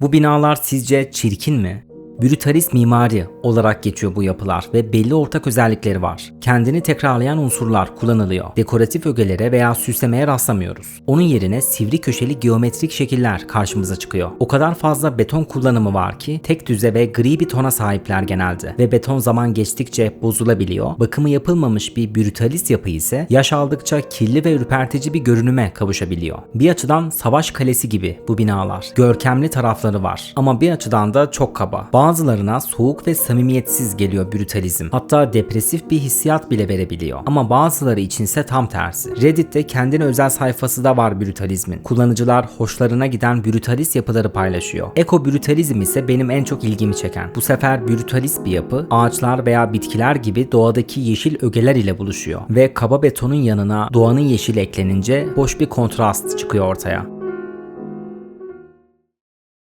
Bu binalar sizce çirkin mi? Brutalist mimari olarak geçiyor bu yapılar ve belli ortak özellikleri var. Kendini tekrarlayan unsurlar kullanılıyor. Dekoratif ögelere veya süslemeye rastlamıyoruz. Onun yerine sivri köşeli geometrik şekiller karşımıza çıkıyor. O kadar fazla beton kullanımı var ki tek düze ve gri bir tona sahipler genelde ve beton zaman geçtikçe bozulabiliyor. Bakımı yapılmamış bir brutalist yapı ise yaş aldıkça kirli ve ürpertici bir görünüme kavuşabiliyor. Bir açıdan savaş kalesi gibi bu binalar. Görkemli tarafları var ama bir açıdan da çok kaba. Bazılarına soğuk ve samimiyetsiz geliyor brutalizm. Hatta depresif bir hissiyat bile verebiliyor. Ama bazıları içinse tam tersi. Reddit'te kendine özel sayfası da var brutalizmin. Kullanıcılar hoşlarına giden brutalist yapıları paylaşıyor. Eko brutalizm ise benim en çok ilgimi çeken. Bu sefer brutalist bir yapı ağaçlar veya bitkiler gibi doğadaki yeşil ögeler ile buluşuyor ve kaba betonun yanına doğanın yeşili eklenince hoş bir kontrast çıkıyor ortaya.